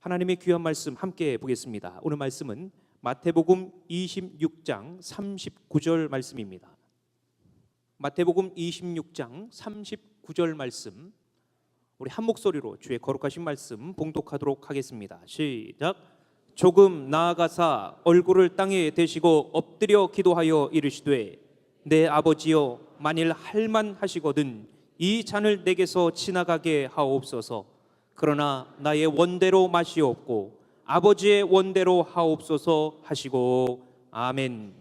하나님의 귀한 말씀 함께 보겠습니다. 오늘 말씀은 마태복음 26장 39절 말씀입니다. 마태복음 26장 39절 말씀 우리 한 목소리로 주의 거룩하신 말씀 봉독하도록 하겠습니다. 시작. 조금 나아가사 얼굴을 땅에 대시고 엎드려 기도하여 이르시되 내 아버지여 만일 할만 하시거든 이 잔을 내게서 지나가게 하옵소서 그러나 나의 원대로 마시옵고 아버지의 원대로 하옵소서 하시고 아멘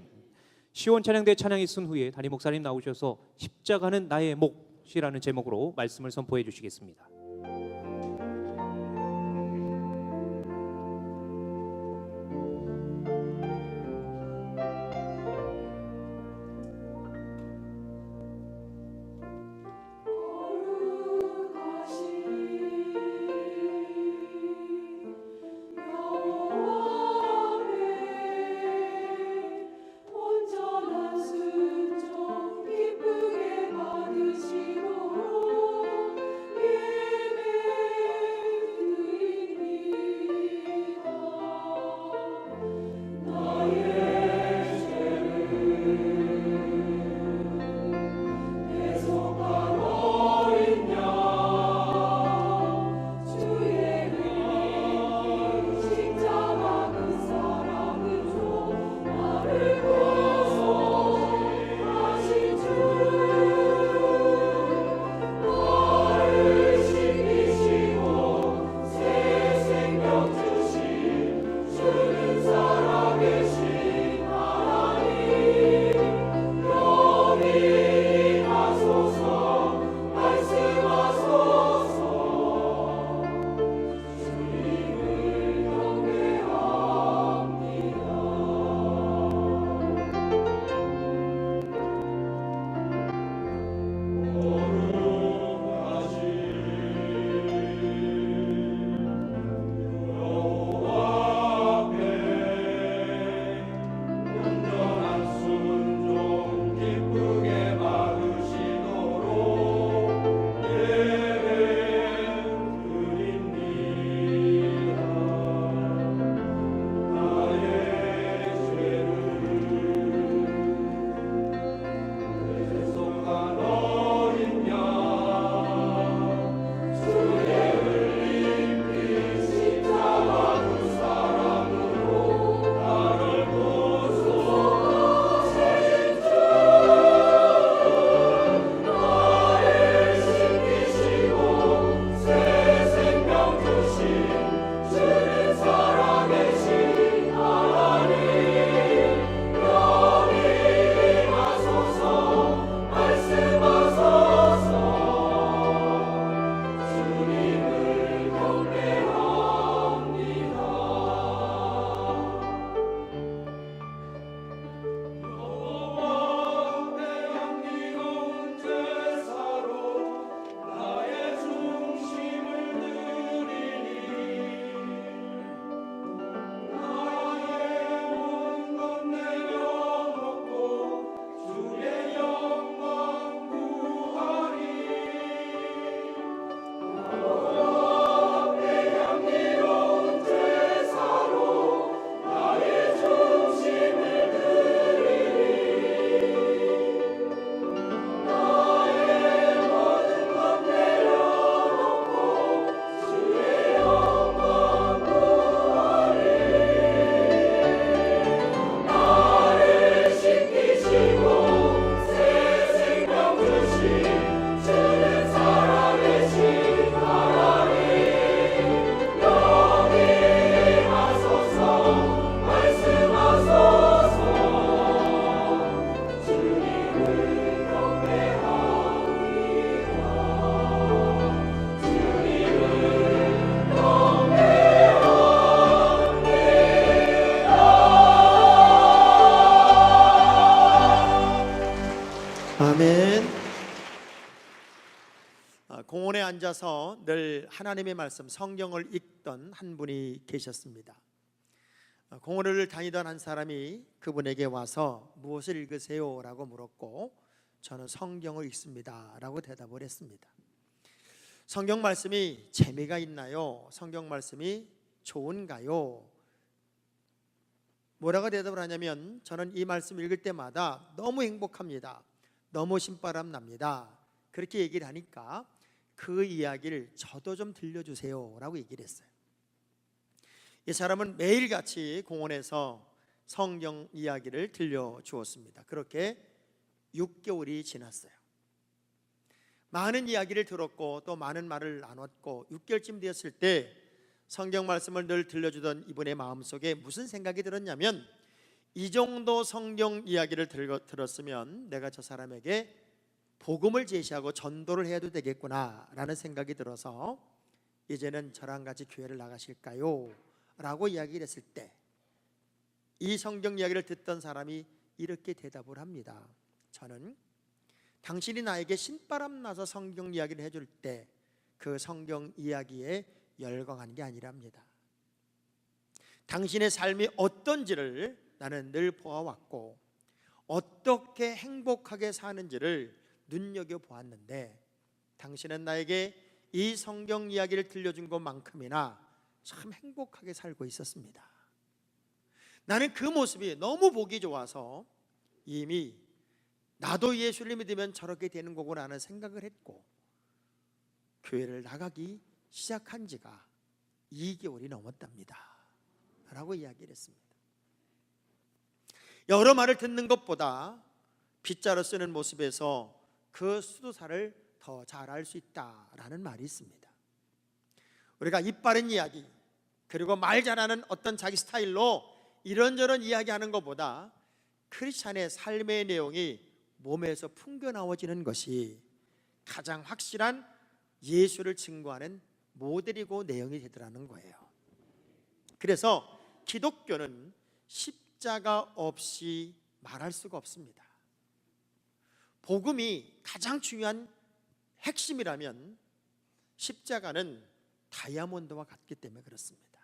시원 찬양대 찬양이 쓴 후에 담임 목사님 나오셔서 십자가는 나의 몫이라는 제목으로 말씀을 선포해 주시겠습니다. 아멘. 아, 공원에 앉아서 늘 하나님의 말씀 성경을 읽던 한 분이 계셨습니다. 아, 공원을 다니던 한 사람이 그분에게 와서 무엇을 읽으세요라고 물었고 저는 성경을 읽습니다라고 대답을 했습니다. 성경 말씀이 재미가 있나요? 성경 말씀이 좋은가요? 뭐라고 대답을 하냐면 저는 이 말씀 읽을 때마다 너무 행복합니다. 너무 신바람 납니다. 그렇게 얘기를 하니까 그 이야기를 저도 좀 들려주세요 라고 얘기를 했어요. 이 사람은 매일같이 공원에서 성경 이야기를 들려주었습니다. 그렇게 6개월이 지났어요. 많은 이야기를 들었고 또 많은 말을 나눴고 6개월쯤 되었을 때 성경 말씀을 늘 들려주던 이분의 마음속에 무슨 생각이 들었냐면 이 정도 성경 이야기를 들- 들었으면 내가 저 사람에게 복음을 제시하고 전도를 해도 되겠구나라는 생각이 들어서 이제는 저랑 같이 교회를 나가실까요? 라고 이야기를 했을 때 이 성경 이야기를 듣던 사람이 이렇게 대답을 합니다. 저는 당신이 나에게 신바람 나서 성경 이야기를 해줄 때 그 성경 이야기에 열광한 게 아니랍니다. 당신의 삶이 어떤지를 나는 늘 보아왔고 어떻게 행복하게 사는지를 눈여겨 보았는데 당신은 나에게 이 성경 이야기를 들려준 것만큼이나 참 행복하게 살고 있었습니다. 나는 그 모습이 너무 보기 좋아서 이미 나도 예수를 믿으면 저렇게 되는 거구나 하는 생각을 했고 교회를 나가기 시작한 지가 2개월이 넘었답니다. 라고 이야기를 했습니다. 여러 말을 듣는 것보다 빗자루 쓰는 모습에서 그 수도사를 더 잘 알 수 있다라는 말이 있습니다. 우리가 입 바른 이야기 그리고 말 잘하는 어떤 자기 스타일로 이런저런 이야기하는 것보다 크리스찬의 삶의 내용이 몸에서 풍겨 나와지는 것이 가장 확실한 예수를 증거하는 모델이고 내용이 되더라는 거예요. 그래서 기독교는 십 자가 없이 말할 수가 없습니다. 복음이 가장 중요한 핵심이라면 십자가는 다이아몬드와 같기 때문에 그렇습니다.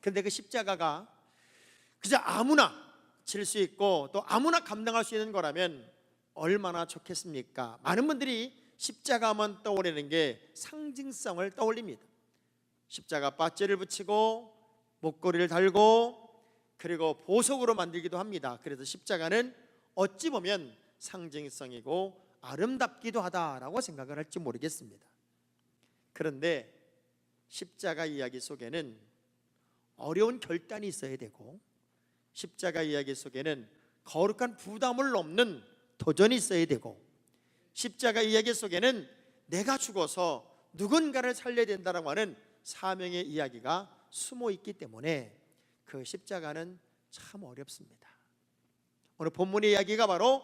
그런데 그 십자가가 그저 아무나 질 수 있고 또 아무나 감당할 수 있는 거라면 얼마나 좋겠습니까? 많은 분들이 십자가 하면 떠오르는 게 상징성을 떠올립니다. 십자가 바지를 붙이고 목걸이를 달고 그리고 보석으로 만들기도 합니다. 그래서 십자가는 어찌 보면 상징성이고 아름답기도 하다라고 생각을 할지 모르겠습니다. 그런데 십자가 이야기 속에는 어려운 결단이 있어야 되고 십자가 이야기 속에는 거룩한 부담을 넘는 도전이 있어야 되고 십자가 이야기 속에는 내가 죽어서 누군가를 살려야 된다라고 하는 사명의 이야기가 숨어 있기 때문에 그 십자가는 참 어렵습니다. 오늘 본문의 이야기가 바로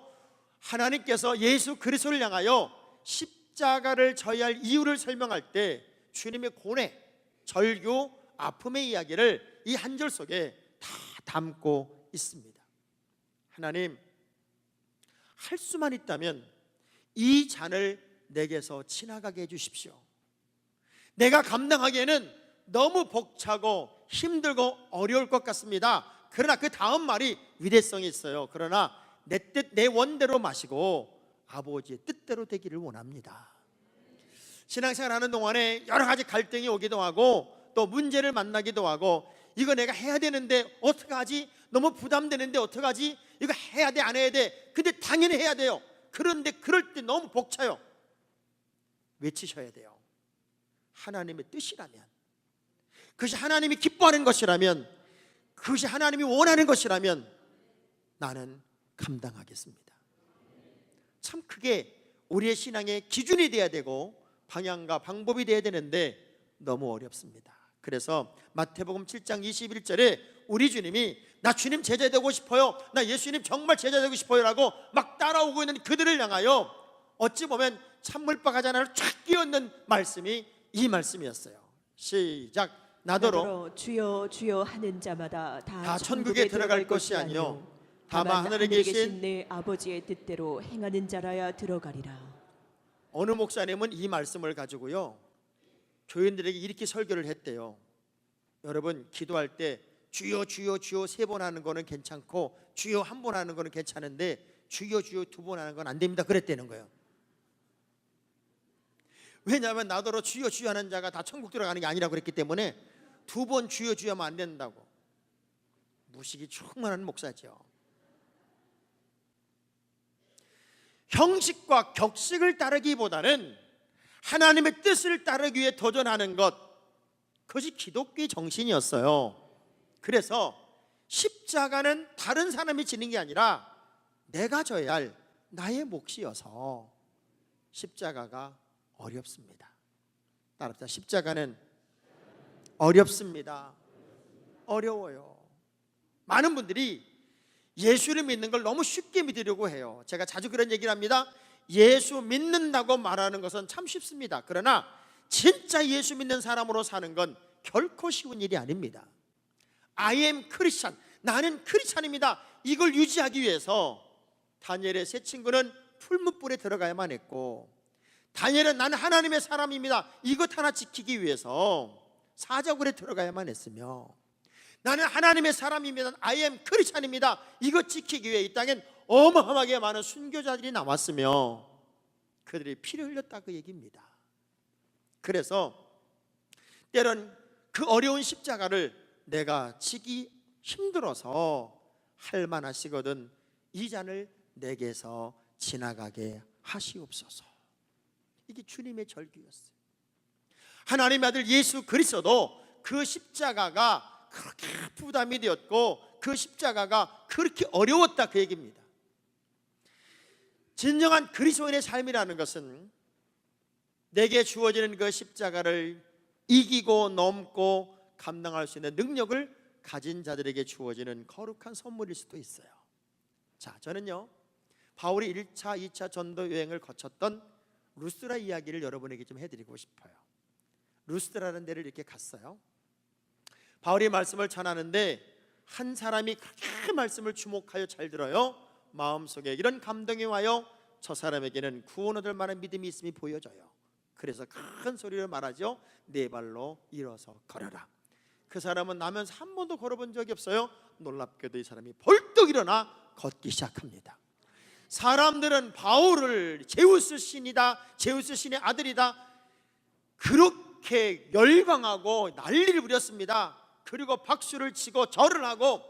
하나님께서 예수 그리스도를 향하여 십자가를 져야 할 이유를 설명할 때 주님의 고뇌, 절규, 아픔의 이야기를 이 한 절 속에 다 담고 있습니다. 하나님 할 수만 있다면 이 잔을 내게서 지나가게 해 주십시오. 내가 감당하기에는 너무 벅차고 힘들고 어려울 것 같습니다. 그러나 그 다음 말이 위대성이 있어요. 그러나 내 뜻, 내 원대로 마시고 아버지의 뜻대로 되기를 원합니다. 신앙생활 하는 동안에 여러 가지 갈등이 오기도 하고 또 문제를 만나기도 하고 이거 내가 해야 되는데 어떡하지? 너무 부담되는데 어떡하지? 이거 해야 돼, 안 해야 돼? 근데 당연히 해야 돼요. 그런데 그럴 때 너무 벅차요. 외치셔야 돼요. 하나님의 뜻이라면 그것이 하나님이 기뻐하는 것이라면 그것이 하나님이 원하는 것이라면 나는 감당하겠습니다. 참 그게 우리의 신앙의 기준이 돼야 되고 방향과 방법이 돼야 되는데 너무 어렵습니다. 그래서 마태복음 7장 21절에 우리 주님이 나 주님 제자 되고 싶어요. 나 예수님 정말 제자 되고 싶어요라고 막 따라오고 있는 그들을 향하여 어찌 보면 찬물바 가자나를 쫙 끼얹는 말씀이 이 말씀이었어요. 시작. 나더러 주여 주여 하는 자마다 다, 다 천국에 들어갈 것이 아니요 다만 하늘에 계신 내 아버지의 뜻대로 행하는 자라야 들어가리라. 어느 목사님은 이 말씀을 가지고요 교인들에게 이렇게 설교를 했대요. 여러분 기도할 때 주여 주여 주여 세 번 하는 거는 괜찮고 주여 한 번 하는 거는 괜찮은데 주여 주여 두 번 하는 건 안 됩니다. 그랬다는 거예요. 왜냐하면 나더러 주여 주여 하는 자가 다 천국 들어가는 게 아니라고 그랬기 때문에 두 번 주여 주여 하면 안 된다고 무식이 충만한 목사죠. 형식과 격식을 따르기보다는 하나님의 뜻을 따르기 위해 도전하는 것 그것이 기독교의 정신이었어요. 그래서 십자가는 다른 사람이 지는 게 아니라 내가 져야 할 나의 몫이어서 십자가가 어렵습니다. 따라합시다. 십자가는 어렵습니다. 어려워요. 많은 분들이 예수를 믿는 걸 너무 쉽게 믿으려고 해요. 제가 자주 그런 얘기를 합니다. 예수 믿는다고 말하는 것은 참 쉽습니다. 그러나 진짜 예수 믿는 사람으로 사는 건 결코 쉬운 일이 아닙니다. I am Christian. 나는 크리스찬입니다. 이걸 유지하기 위해서 다니엘의 세 친구는 풀무불에 들어가야만 했고 다니엘은 나는 하나님의 사람입니다. 이것 하나 지키기 위해서 사자굴에 들어가야만 했으며 나는 하나님의 사람입니다. I am 크리스찬입니다. 이것 지키기 위해 이 땅엔 어마어마하게 많은 순교자들이 나왔으며 그들이 피를 흘렸다 그 얘기입니다. 그래서 때론 그 어려운 십자가를 내가 지기 힘들어서 할 만하시거든 이 잔을 내게서 지나가게 하시옵소서. 이게 주님의 절규였어요. 하나님의 아들 예수 그리스도도 그 십자가가 그렇게 부담이 되었고 그 십자가가 그렇게 어려웠다 그 얘기입니다. 진정한 그리스도인의 삶이라는 것은 내게 주어지는 그 십자가를 이기고 넘고 감당할 수 있는 능력을 가진 자들에게 주어지는 거룩한 선물일 수도 있어요. 자, 저는요. 바울이 1차, 2차 전도 여행을 거쳤던 루스라 이야기를 여러분에게 좀 해드리고 싶어요. 루스라는 데를 이렇게 갔어요. 바울이 말씀을 전하는데 한 사람이 그렇게 말씀을 주목하여 잘 들어요. 마음속에 이런 감동이 와요. 저 사람에게는 구원 얻을 만한 믿음이 있음이 보여져요. 그래서 큰 소리로 말하죠. 네 발로 일어서 걸어라. 그 사람은 나면서 한 번도 걸어본 적이 없어요. 놀랍게도 이 사람이 벌떡 일어나 걷기 시작합니다. 사람들은 바울을 제우스 신이다, 제우스 신의 아들이다. 그렇게 열광하고 난리를 부렸습니다. 그리고 박수를 치고 절을 하고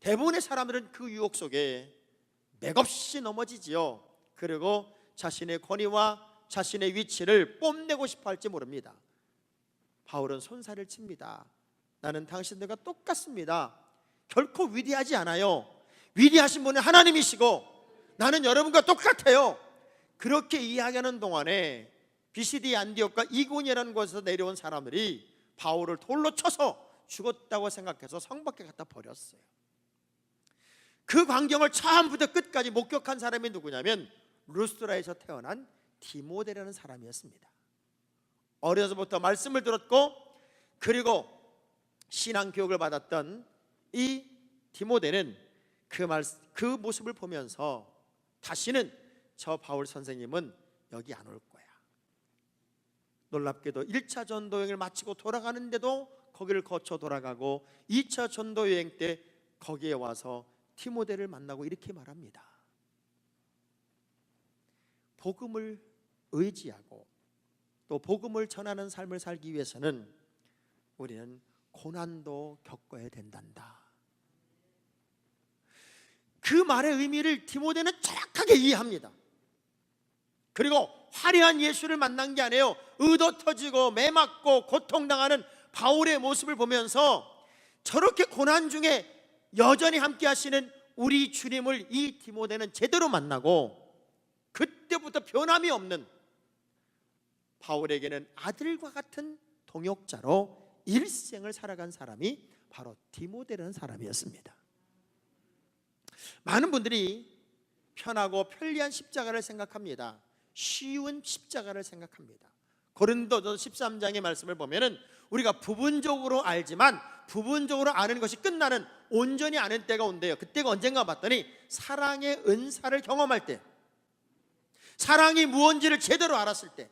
대부분의 사람들은 그 유혹 속에 맥없이 넘어지지요. 그리고 자신의 권위와 자신의 위치를 뽐내고 싶어 할지 모릅니다. 바울은 손살을 칩니다. 나는 당신들과 똑같습니다. 결코 위대하지 않아요. 위대하신 분은 하나님이시고 나는 여러분과 똑같아요. 그렇게 이야기하는 동안에 비시디 안디옥과 이군이라는 곳에서 내려온 사람들이 바울을 돌로 쳐서 죽었다고 생각해서 성 밖에 갖다 버렸어요. 그 광경을 처음부터 끝까지 목격한 사람이 누구냐면 루스트라에서 태어난 디모데라는 사람이었습니다. 어려서부터 말씀을 들었고 그리고 신앙 교육을 받았던 이 디모데는 그 말, 그 모습을 보면서 다시는 저 바울 선생님은 여기 안 올. 놀랍게도 1차 전도 여행을 마치고 돌아가는데도 거기를 거쳐 돌아가고 2차 전도 여행 때 거기에 와서 티모데를 만나고 이렇게 말합니다. 복음을 의지하고 또 복음을 전하는 삶을 살기 위해서는 우리는 고난도 겪어야 된단다. 그 말의 의미를 디모데는 정확하게 이해합니다. 그리고 화려한 예수를 만난 게 아니에요. 의도 터지고 매 맞고 고통당하는 바울의 모습을 보면서 저렇게 고난 중에 여전히 함께 하시는 우리 주님을 이 디모데는 제대로 만나고 그때부터 변함이 없는 바울에게는 아들과 같은 동역자로 일생을 살아간 사람이 바로 디모데라는 사람이었습니다. 많은 분들이 편하고 편리한 십자가를 생각합니다. 쉬운 십자가를 생각합니다. 고린도전 13장의 말씀을 보면은 우리가 부분적으로 알지만 부분적으로 아는 것이 끝나는 온전히 아는 때가 온대요. 그때가 언젠가 봤더니 사랑의 은사를 경험할 때, 사랑이 무언지를 제대로 알았을 때,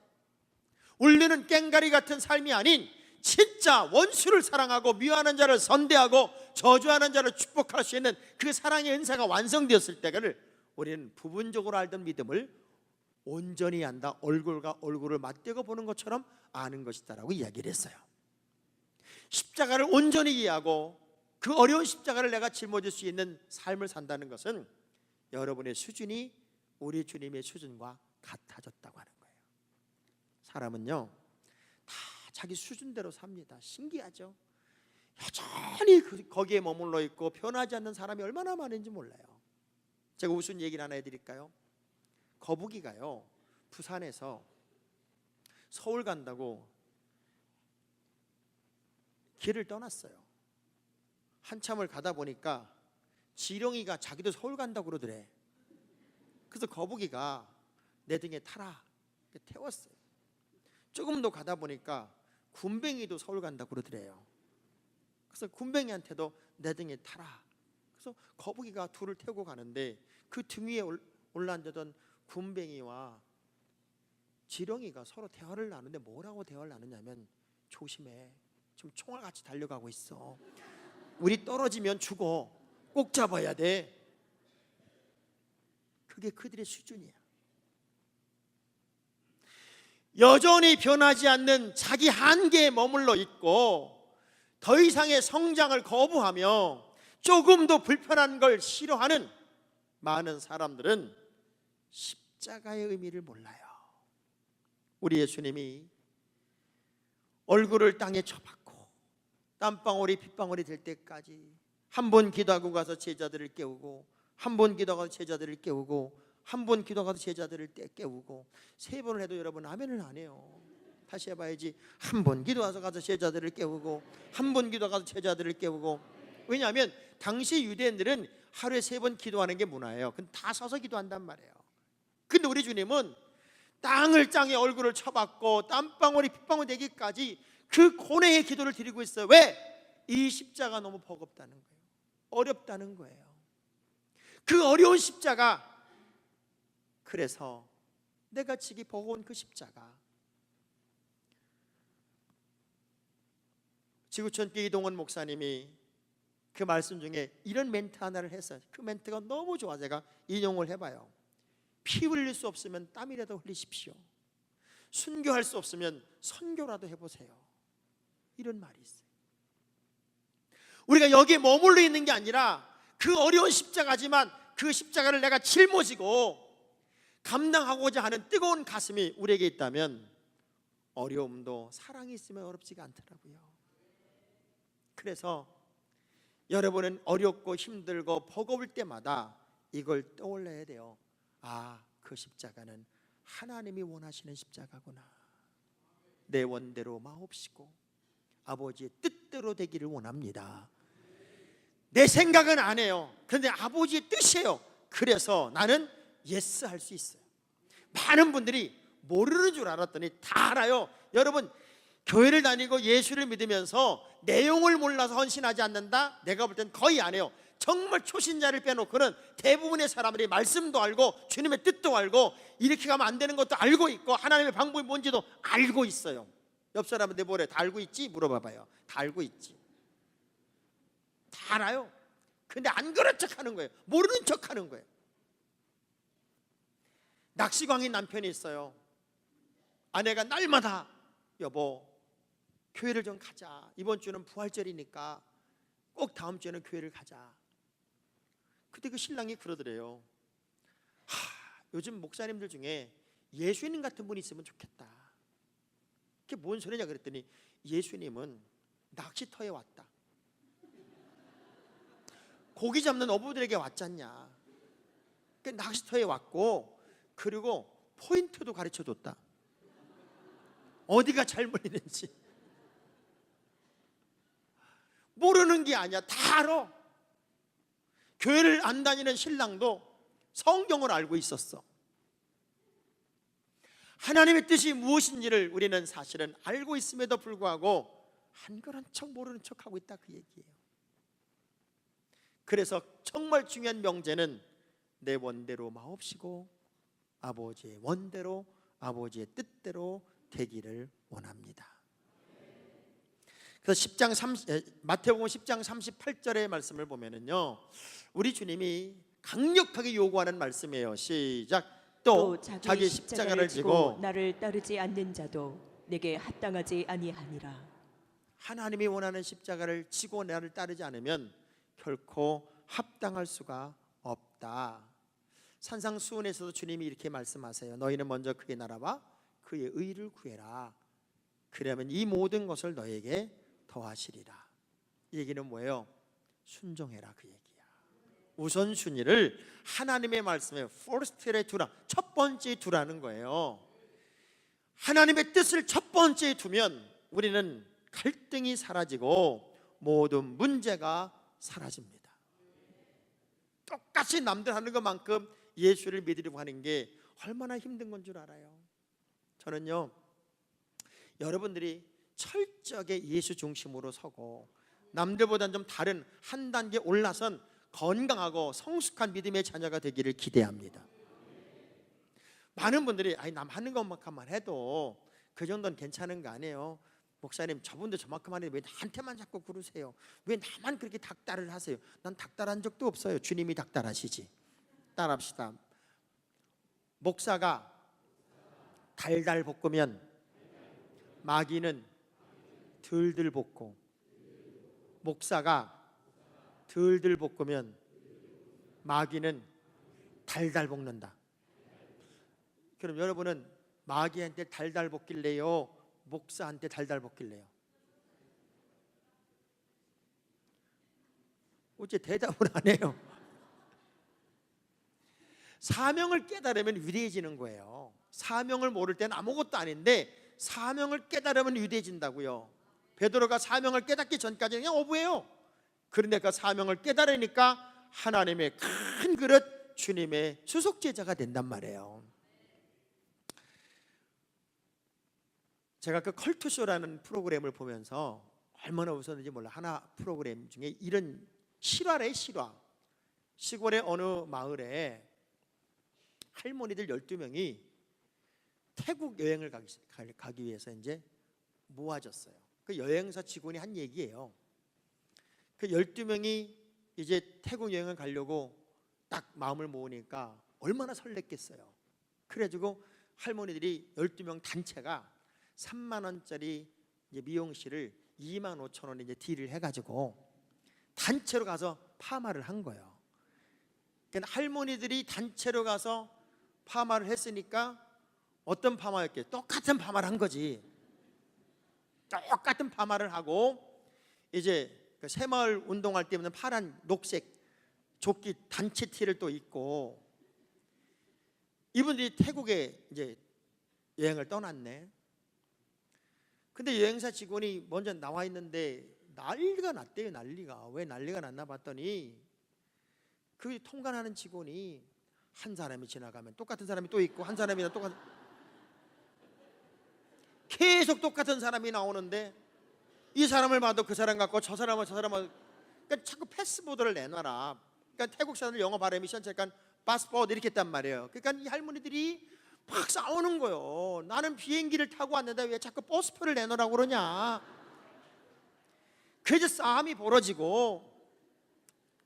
울리는 깽가리 같은 삶이 아닌 진짜 원수를 사랑하고 미워하는 자를 선대하고 저주하는 자를 축복할 수 있는 그 사랑의 은사가 완성되었을 때를 우리는 부분적으로 알던 믿음을 온전히 안다 얼굴과 얼굴을 맞대고 보는 것처럼 아는 것이다라고 이야기를 했어요. 십자가를 온전히 이해하고 그 어려운 십자가를 내가 짊어질 수 있는 삶을 산다는 것은 여러분의 수준이 우리 주님의 수준과 같아졌다고 하는 거예요. 사람은요 다 자기 수준대로 삽니다. 신기하죠? 여전히 그- 거기에 머물러 있고 변하지 않는 사람이 얼마나 많은지 몰라요. 제가 무슨 얘기를 하나 해드릴까요? 거북이가요 부산에서 서울 간다고 길을 떠났어요. 한참을 가다 보니까 지렁이가 자기도 서울 간다고 그러더래. 그래서 거북이가 내 등에 타라 태웠어요. 조금 더 가다 보니까 군뱅이도 서울 간다고 그러더래요. 그래서 군뱅이한테도 내 등에 타라. 그래서 거북이가 둘을 태우고 가는데 그 등 위에 올- 올라앉았던 군뱅이와 지렁이가 서로 대화를 나누는데 뭐라고 대화를 나누냐면 조심해. 지금 총알 같이 달려가고 있어. 우리 떨어지면 죽어. 꼭 잡아야 돼. 그게 그들의 수준이야. 여전히 변하지 않는 자기 한계에 머물러 있고 더 이상의 성장을 거부하며 조금도 불편한 걸 싫어하는 많은 사람들은 십자가의 의미를 몰라요. 우리 예수님이 얼굴을 땅에 쳐박고 땀방울이 핏방울이 될 때까지 한 번 기도하고 가서 제자들을 깨우고 한 번 기도하고 제자들을 깨우고 한 번 기도하고 제자들을 때 깨우고 세 번을 해도 여러분 아멘을 안 해요. 다시 해봐야지 한 번 기도하서 가서 제자들을 깨우고 한 번 기도하고 제자들을 깨우고 왜냐하면 당시 유대인들은 하루에 세 번 기도하는 게 문화예요. 다 서서 기도한단 말이에요. 근데 우리 주님은 땅을 땅에 얼굴을 쳐박고 땀방울이 핏방울 되기까지 그 고뇌의 기도를 드리고 있어요. 왜? 이 십자가 너무 버겁다는 거예요. 어렵다는 거예요. 그 어려운 십자가 그래서 내가 지기 버거운 그 십자가 지구촌 이동원 목사님이 그 말씀 중에 이런 멘트 하나를 했어요. 그 멘트가 너무 좋아 제가 인용을 해봐요. 피 흘릴 수 없으면 땀이라도 흘리십시오. 순교할 수 없으면 선교라도 해보세요. 이런 말이 있어요. 우리가 여기에 머물러 있는 게 아니라 그 어려운 십자가지만 그 십자가를 내가 짊어지고 감당하고자 하는 뜨거운 가슴이 우리에게 있다면 어려움도 사랑이 있으면 어렵지가 않더라고요. 그래서 여러분은 어렵고 힘들고 버거울 때마다 이걸 떠올려야 돼요. 아, 그 십자가는 하나님이 원하시는 십자가구나. 내 원대로 마옵시고 아버지의 뜻대로 되기를 원합니다. 내 생각은 안 해요. 그런데 아버지의 뜻이에요. 그래서 나는 예스 할 수 있어요. 많은 분들이 모르는 줄 알았더니 다 알아요. 여러분 교회를 다니고 예수를 믿으면서 내용을 몰라서 헌신하지 않는다? 내가 볼 땐 거의 안 해요. 정말 초신자를 빼놓고는 대부분의 사람들이 말씀도 알고 주님의 뜻도 알고 이렇게 가면 안 되는 것도 알고 있고 하나님의 방법이 뭔지도 알고 있어요. 옆 사람한테 뭐래? 다 알고 있지? 물어봐봐요. 다 알고 있지. 다 알아요. 근데 안 그런 척 하는 거예요. 모르는 척 하는 거예요. 낚시광인 남편이 있어요. 아내가 날마다 여보 교회를 좀 가자. 이번 주는 부활절이니까 꼭 다음 주에는 교회를 가자. 그때 그 신랑이 그러더래요. 하, 요즘 목사님들 중에 예수님 같은 분이 있으면 좋겠다. 그게 뭔 소리냐 그랬더니 예수님은 낚시터에 왔다. 고기 잡는 어부들에게 왔잖냐. 그 낚시터에 왔고 그리고 포인트도 가르쳐 줬다. 어디가 잘 물리는지 모르는 게 아니야. 다 알아. 교회를 안 다니는 신랑도 성경을 알고 있었어. 하나님의 뜻이 무엇인지를 우리는 사실은 알고 있음에도 불구하고 한 그런 척 모르는 척 하고 있다 그 얘기예요. 그래서 정말 중요한 명제는 내 원대로 마옵시고 아버지의 원대로 아버지의 뜻대로 되기를 원합니다. 그래서 10장 30, 에, 마태복음 10장 38절의 말씀을 보면은요. 우리 주님이 강력하게 요구하는 말씀이에요. 시작. 또 자기 십자가를 지고 나를 따르지 않는 자도 내게 합당하지 아니하니라. 하나님이 원하는 십자가를 지고 나를 따르지 않으면 결코 합당할 수가 없다. 산상수훈에서도 주님이 이렇게 말씀하세요. 너희는 먼저 그의 나라와 그의 의를 구해라. 그러면 이 모든 것을 너에게 더하시리라. 이 얘기는 뭐예요? 순종해라 그 얘기야. 우선순위를 하나님의 말씀에 first에 두라. 첫 번째에 두라는 거예요. 하나님의 뜻을 첫 번째에 두면 우리는 갈등이 사라지고 모든 문제가 사라집니다. 똑같이 남들 하는 것만큼 예수를 믿으려고 하는 게 얼마나 힘든 건 줄 알아요. 저는요, 여러분들이 철저하게 예수 중심으로 서고 남들보다는 좀 다른 한 단계 올라선 건강하고 성숙한 믿음의 자녀가 되기를 기대합니다. 많은 분들이 아니 남 하는 것만큼만 해도 그 정도는 괜찮은 거 아니에요. 목사님 저분도 저만큼 하는데 왜 나한테만 자꾸 그러세요? 왜 나만 그렇게 닥달을 하세요? 난 닥달한 적도 없어요. 주님이 닥달하시지. 따라합시다. 목사가 달달 볶으면 마귀는 들들 볶고 목사가 들들 볶으면 마귀는 달달 볶는다. 그럼 여러분은 마귀한테 달달 볶길래요? 목사한테 달달 볶길래요? 어째 대답을 안 해요? 사명을 깨달으면 위대해지는 거예요. 사명을 모를 때는 아무것도 아닌데 사명을 깨달으면 위대해진다고요. 베드로가 사명을 깨닫기 전까지는 그냥 어부예요. 그런데 그 사명을 깨달으니까 하나님의 큰 그릇 주님의 수속 제자가 된단 말이에요. 제가 그 컬투쇼라는 프로그램을 보면서 얼마나 웃었는지 몰라. 하나 프로그램 중에 이런 실화래 실화. 시골의 어느 마을에 할머니들 12명이 태국 여행을 가기 위해서 이제 모아졌어요. 그 여행사 직원이 한 얘기예요. 그 12명이 이제 태국 여행을 가려고 딱 마음을 모으니까 얼마나 설렜겠어요. 그래가지고 할머니들이 12명 단체가 3만 원짜리 미용실을 2만 5천 원에 이제 딜을 해가지고 단체로 가서 파마를 한 거예요. 그러니까 할머니들이 단체로 가서 파마를 했으니까 어떤 파마였게 똑같은 파마를 한 거지. 똑같은 파마를 하고 이제 그 새마을 운동할 때는 파란 녹색 조끼 단체 티를 또 입고 이분들이 태국에 이제 여행을 떠났네. 근데 여행사 직원이 먼저 나와 있는데 난리가 났대요 난리가 왜 난리가 났나 봤더니 그 통관하는 직원이 한 사람이 지나가면 똑같은 사람이 또 있고 한 사람이나 똑같은 계속 똑같은 사람이 나오는데 이 사람을 봐도 그 사람 같고 저 사람은 저 사람은 그러니까 자꾸 패스보드를 내놔라. 그러니까 태국 사람들 영어 발음이 시원찮으니까 파스포드 이렇게 했단 말이에요. 그러니까 이 할머니들이 막 싸우는 거예요. 나는 비행기를 타고 왔는데 왜 자꾸 버스표를 내놓으라고 그러냐. 그래서 싸움이 벌어지고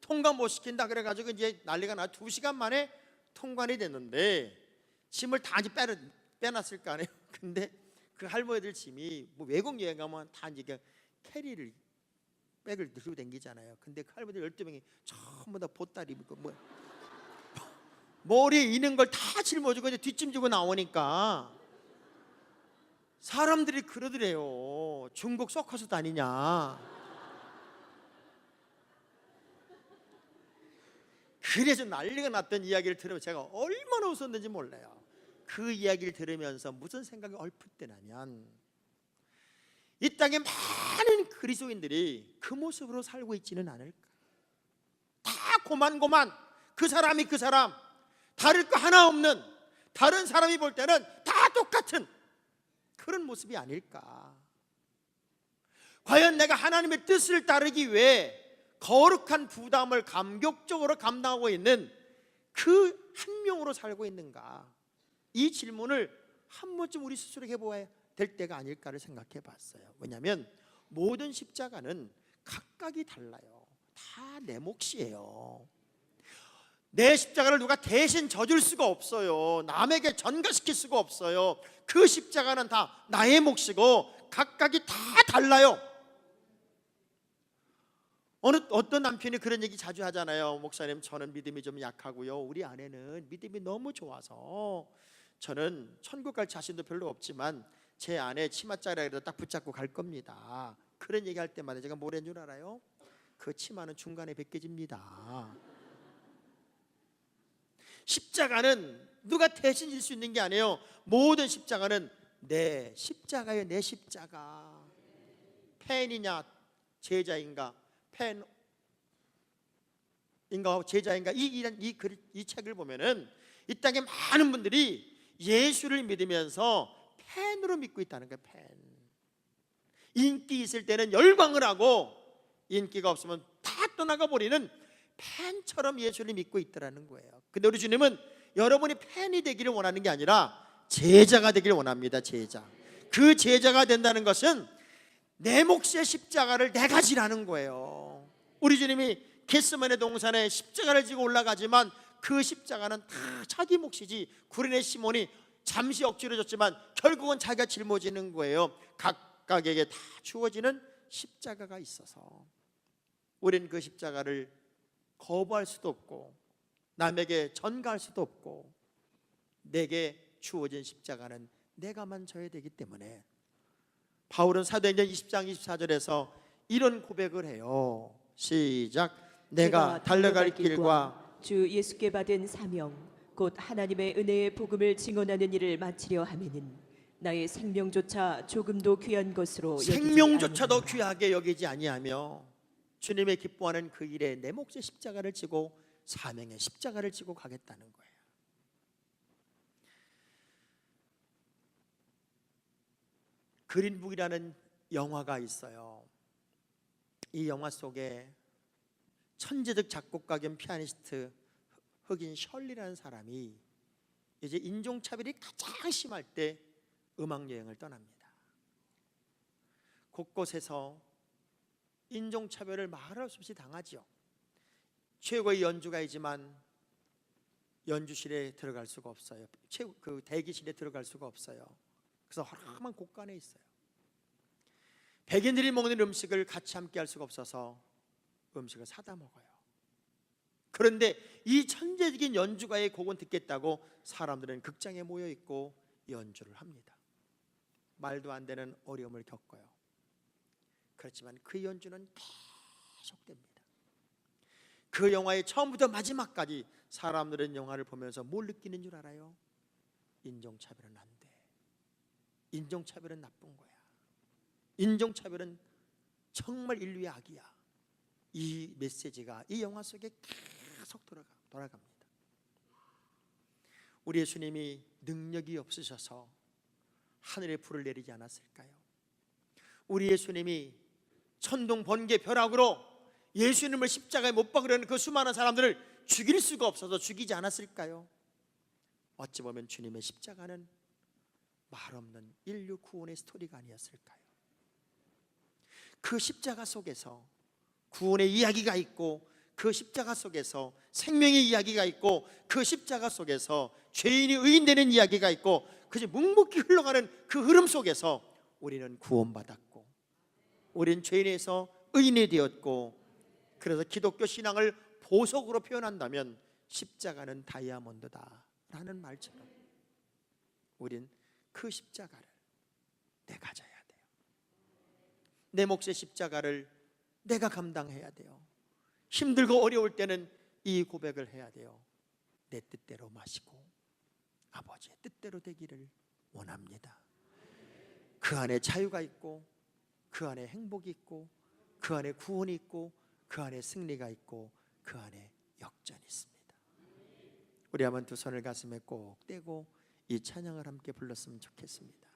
통관 못 시킨다 그래가지고 이제 난리가 나. 두 시간 만에 통관이 됐는데 짐을 다 이제 빼, 빼놨을 거 아니에요. 근데 그 할머니들 짐이 뭐 외국 여행 가면 다 이제 그냥 캐리를 백을 들고 댕기잖아요. 근데 그 할머니들 12명이 전부 다 보따리 입고 뭐 머리에 있는 걸 다 짊어지고 이제 뒷짐지고 나오니까 사람들이 그러더래요. 중국 서커스 다니냐. 그래서 난리가 났던 이야기를 들으면 제가 얼마나 웃었는지 몰라요. 그 이야기를 들으면서 무슨 생각이 얼핏 드냐면 이 땅에 많은 그리스도인들이 그 모습으로 살고 있지는 않을까. 다 고만고만 그 사람이 그 사람 다를 거 하나 없는 다른 사람이 볼 때는 다 똑같은 그런 모습이 아닐까. 과연 내가 하나님의 뜻을 따르기 위해 거룩한 부담을 감격적으로 감당하고 있는 그 한 명으로 살고 있는가? 이 질문을 한 번쯤 우리 스스로 해보아야 될 때가 아닐까를 생각해 봤어요. 왜냐하면 모든 십자가는 각각이 달라요. 다 내 몫이에요. 내 십자가를 누가 대신 져줄 수가 없어요. 남에게 전가시킬 수가 없어요. 그 십자가는 다 나의 몫이고 각각이 다 달라요. 어느 어떤 남편이 그런 얘기 자주 하잖아요. 목사님, 저는 믿음이 좀 약하고요. 우리 아내는 믿음이 너무 좋아서 저는 천국 갈 자신도 별로 없지만 제 아내 치맛자락에다 딱 붙잡고 갈 겁니다. 그런 얘기할 때마다 제가 뭐라는 줄 알아요? 그 치마는 중간에 벗겨집니다. 십자가는 누가 대신 질 수 있는 게 아니에요. 모든 십자가는 내 십자가예요. 내 십자가. 팬이냐 제자인가 팬 인가 제자인가 이 이, 글, 이 책을 보면은 이 땅에 많은 분들이 예수를 믿으면서 팬으로 믿고 있다는 거예요. 팬. 인기 있을 때는 열광을 하고 인기가 없으면 다 떠나가 버리는 팬처럼 예수를 믿고 있더라는 거예요. 근데 우리 주님은 여러분이 팬이 되기를 원하는 게 아니라 제자가 되기를 원합니다. 제자. 그 제자가 된다는 것은 내 몫의 십자가를 내가 지라는 거예요. 우리 주님이 겟스만의 동산에 십자가를 지고 올라가지만 그 십자가는 다 자기 몫이지 구레네 시몬이 잠시 억지로 줬지만 결국은 자기가 짊어지는 거예요. 각각에게 다 주어지는 십자가가 있어서 우리는 그 십자가를 거부할 수도 없고 남에게 전가할 수도 없고 내게 주어진 십자가는 내가만 져야 되기 때문에 바울은 사도행전 20장 24절에서 이런 고백을 해요. 시작. 내가 달려갈 길과 주 예수께 받은 사명 곧 하나님의 은혜의 복음을 증언하는 일을 마치려 하면은 나의 생명조차 조금도 귀한 것으로 여기지 생명조차도 아니하노라. 귀하게 여기지 아니하며 주님의 기뻐하는 그 일에 내 몫의 십자가를 지고 사명의 십자가를 지고 가겠다는 거예요. 그린북이라는 영화가 있어요. 이 영화 속에 천재적 작곡가 겸 피아니스트 흑인 셜리라는 사람이 이제 인종차별이 가장 심할 때 음악 여행을 떠납니다. 곳곳에서 인종차별을 말할 수 없이 당하지요. 최고의 연주가이지만 연주실에 들어갈 수가 없어요. 최고 그 대기실에 들어갈 수가 없어요. 그래서 허름한 곳간에 있어요. 백인들이 먹는 음식을 같이 함께 할 수가 없어서 음식을 사다 먹어요. 그런데 이 천재적인 연주가의 곡은 듣겠다고 사람들은 극장에 모여 있고 연주를 합니다. 말도 안 되는 어려움을 겪어요. 그렇지만 그 연주는 계속됩니다. 그 영화의 처음부터 마지막까지 사람들은 영화를 보면서 뭘 느끼는 줄 알아요? 인종차별은 안 돼. 인종차별은 나쁜 거야. 인종차별은 정말 인류의 악이야. 이 메시지가 이 영화 속에 계속 돌아가, 돌아갑니다. 우리 예수님이 능력이 없으셔서 하늘에 불을 내리지 않았을까요? 우리 예수님이 천둥 번개 벼락으로 예수님을 십자가에 못 박으려는 그 수많은 사람들을 죽일 수가 없어서 죽이지 않았을까요? 어찌 보면 주님의 십자가는 말없는 인류 구원의 스토리가 아니었을까요? 그 십자가 속에서 구원의 이야기가 있고 그 십자가 속에서 생명의 이야기가 있고 그 십자가 속에서 죄인이 의인되는 이야기가 있고 그저 묵묵히 흘러가는 그 흐름 속에서 우리는 구원받았고 우리는 죄인에서 의인이 되었고 그래서 기독교 신앙을 보석으로 표현한다면 십자가는 다이아몬드다 라는 말처럼 우린 그 십자가를 내가 가져야 돼요. 내 몫의 십자가를 내가 감당해야 돼요. 힘들고 어려울 때는 이 고백을 해야 돼요. 내 뜻대로 마시고 아버지의 뜻대로 되기를 원합니다. 그 안에 자유가 있고 그 안에 행복이 있고 그 안에 구원이 있고 그 안에 승리가 있고 그 안에 역전이 있습니다. 우리 한번 두 손을 가슴에 꼭 떼고 이 찬양을 함께 불렀으면 좋겠습니다.